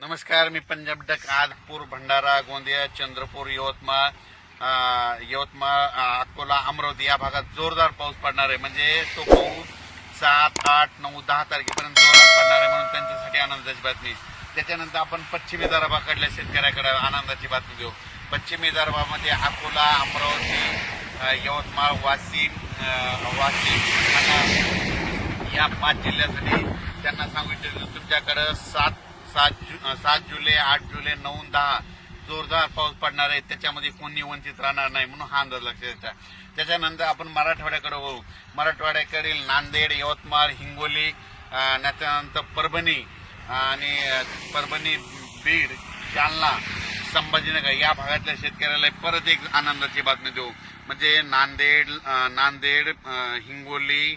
नमस्कार मी पंजाब डक आजपूर भंडारा गोंदिया चंद्रपूर यवतमाळ यवतमाळ अकोला अमरावती या भागात जोरदार पाऊस पडणार आहे. म्हणजे तो पाऊस सात आठ नऊ दहा तारखेपर्यंत जोरात पडणार आहे म्हणून त्यांच्यासाठी आनंदाची बातमी. त्याच्यानंतर आपण पश्चिमी विदर्भाकडल्या शेतकऱ्याकडे आनंदाची बातमी देऊ पश्चिमी विदर्भामध्ये अकोला अमरावती यवतमाळ वाशिम वाशिम या पाच जिल्ह्यासाठी त्यांना सांगू इच्छितो तुमच्याकडं सात सात जु सात जुलै आठ जुलै नऊ दहा जोरदार पाऊस पडणार आहे. त्याच्यामध्ये कोणी वंचित राहणार नाही म्हणून हा अंदाज लक्षात द्यायचा त्याच्यानंतर आपण मराठवाड्याकडे वळू. मराठवाड्याकडील नांदेड यवतमाळ हिंगोली त्याच्यानंतर परभणी आणि परभणी बीड जालना संभाजीनगर या भागातल्या शेतकऱ्याला परत एक आनंदाची बातमी देऊ. म्हणजे नांदेड नांदेड हिंगोली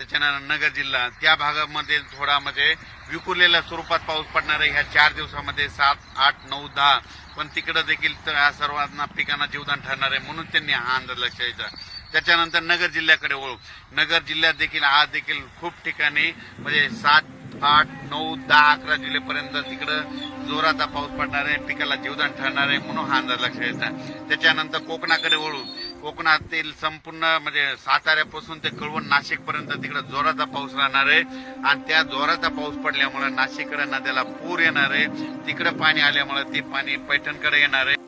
त्याच्यानंतर नगर जिल्हा त्या भागामध्ये थोडा म्हणजे विखुरलेल्या स्वरूपात पाऊस पडणार आहे. ह्या चार दिवसामध्ये सात आठ नऊ दहा पण तिकडं देखील तर या सर्वांना पिकांना जीवदान ठरणार आहे म्हणून त्यांनी हा अंदाज लक्षात यायचा त्याच्यानंतर नगर जिल्ह्याकडे वळू. नगर जिल्ह्यात देखील आज देखील खूप ठिकाणी म्हणजे सात आठ नऊ दहा अकरा जुलैपर्यंत तिकडं जोराचा पाऊस पडणार आहे. पिकाला जीवदान ठरणार आहे म्हणून हा अंदाज लक्षात यायचा त्याच्यानंतर कोकणाकडे वळू. कोकणातील संपूर्ण म्हणजे साताऱ्यापासून ते कळवण नाशिक पर्यंत तिकडे जोराचा पाऊस राहणार आहे. आणि त्या जोराचा पाऊस पडल्यामुळे नाशिककडे नद्याला पूर येणार आहे. तिकडे पाणी आल्यामुळे ते पाणी पैठणकडे येणार आहे.